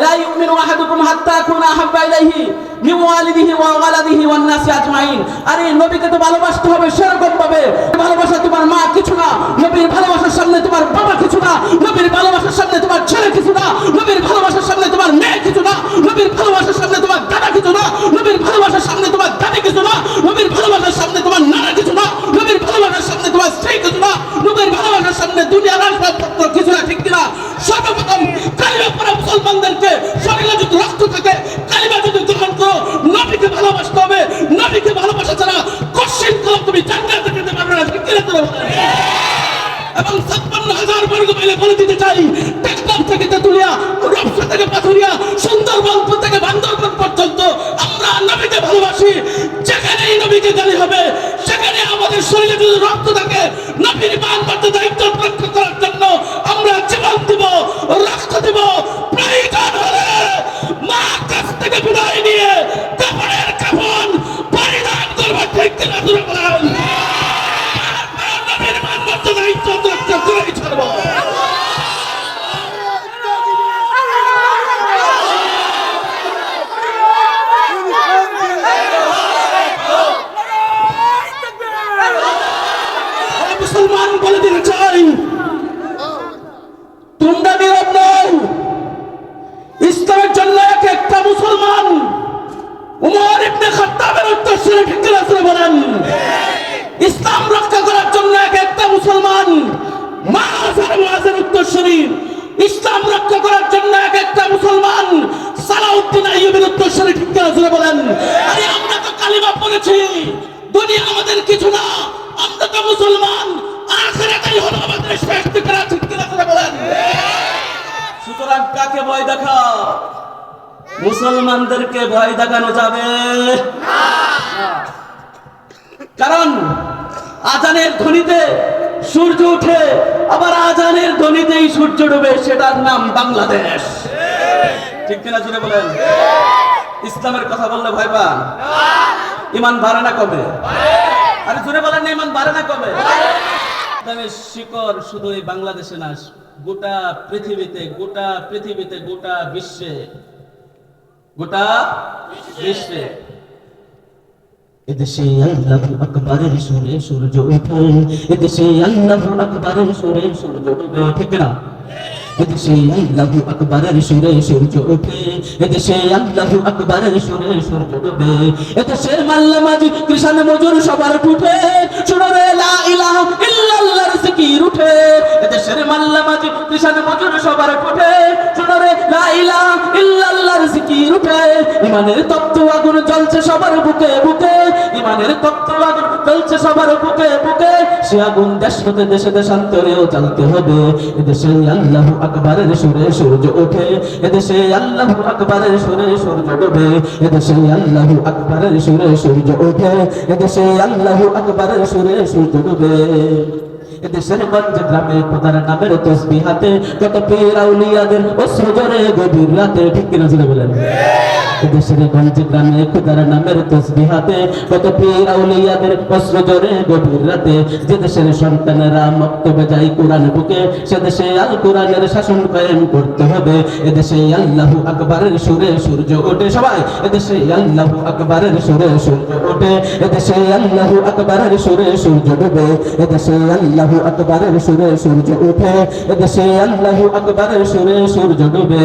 لا يؤمن احدكم حتى اكون احب اليه من والده وولده والناس اجمعين আরে নবীকে তো ভালোবাসতে হবে সেরকম যদি রক্ত থাকে, কালিমা যদি গ্রহণ করো, নবীকে ভালোবাসতে হবে। নবীকে ভালোবাসা ছাড়া কশিন কলম তুমি জান্নাতে যেতে পারবে না। ঠিক কিনা এবং ছাপ্পান্ন হাজার বর্গ মাইলে বলে দিতে চাই, টেকনাফ থেকে তেতুলিয়া, রূপসা থেকে পাথুরিয়া সুন্দরবন থেকে বান্দরবন পর্যন্ত আমরা নবীকে ভালোবাসি। যেখানেই নবীকে গালি হবে, সেখানে আমাদের শরীরে যদি রক্ত থাকে, নবীর মান মর্যাদা দায়িত্ব রক্ষা করার জন্য আমরা জীবন দিব রক্ত দিব প্রয়োজন হলে মা কাছ থেকে বিদায় নিয়ে কাপড়ের কাপড় পরিধান করব ঠিক কিনা দূরে বলেন নবীর মান মর্যাদা দায়িত্ব রক্ষা করেই ছাড়বো আমি মুসলমান বলে দিতে চাই। তোমরা নীরব নও। ইসলামের জন্য এক একটা মুসলমান উমর ইবনে খাত্তাবের উত্তরসূরি ঠিক করে বলেন, ইসলাম রক্ষা করার জন্য এক একটা মুসলমান মাছ আর মাছের উত্তরসূরি, ইসলাম রক্ষা করার জন্য এক একটা মুসলমান সালাউদ্দিন আইয়ুবের উত্তরসূরি ঠিক করে বলেন, আরে আমরা তো কালিমা পড়েছি, দুনিয়া আমাদের কিছু না, আমরা তো মুসলমান। কাকে ভয় দেখা? মুসলমানদেরকে ভয় দেখানো যাবে। কারণ আজানের ধ্বনিতে সূর্য উঠে, আবার আজানের ধ্বনিতেই সূর্য ডুবে, সেটার নাম বাংলাদেশ। ঠিক কিনা জুড়ে বলেন? ইসলামের কথা বললে ভয় পান? ইমান বাড়ে না কবে? আরে জুড়ে বলেন ইমান বাড়ে না কবে? শিকড় শুধু এই বাংলাদেশে না গোটা পৃথিবীতে গোটা পৃথিবীতে, গোটা বিশ্বে গোটা বিশ্বে। এদেশে আল্লাহু আকবরের সুরে সূর্য ওঠে এদেশে আল্লাহু আকবরের সুরে সূর্য ডুবে, ঠিক না এদেশে সুরে সূর্য ওঠে এদেশে সুরে সূর্য মজুর সবার উঠে লা কৃষাণ মজুর সবার উঠে শুনো লাইলা ইল্লাল্লাহর জিকির উঠে। ইমানের তপ্ত আগুন জ্বলছে সবার বুকে বুকে। ইমানের তপ্ত আগুন জ্বলছে সবার বুকে বুকে। সে আগুন দেশ হতে দেশে দেশান্তরেও জ্বালতে হবে, এদেশে আল্লাহু আকবরের সুরে সূর্য ওঠে, এদেশে আল্লাহু আকবরের সুরে সূর্য ডোবে, এদেশে আল্লাহু আকবরের সুরে সূর্য ওঠে, এদেশে আল্লাহু আকবরের সুরে সূর্য ডোবে। এদেশের গঞ্জ গ্রামে খোদার নামের তসবি হাতে কত পীর আউলিয়াদের অশ্রু জরে গভীর রাতে, ঠিক কিনা বলেন? এদেশের গঞ্জ গ্রামে খোদার নামের তসবি হাতে, কত পীর আউলিয়াদের অশ্রু জরে গভীর রাতে। যে দেশের সন্তানেরা মক্তবে যায় কোরআন বুকে, সে দেশে আল কোরআনের শাসন কায়েম করতে হবে। এদেশে আল্লাহু আকবরের সুরে সূর্য ওঠে। সবাই এদেশে আল্লাহু আকবরের সুরে সূর্য ওঠে। এদেশে আল্লাহু আকবরের সুরে সূর্য ডুবে। এদেশে আল্লাহু আকবরের সুরে সূর্য ওঠে এদেশে আল্লাহু আকবরের সুরে সূর্য ডুবে।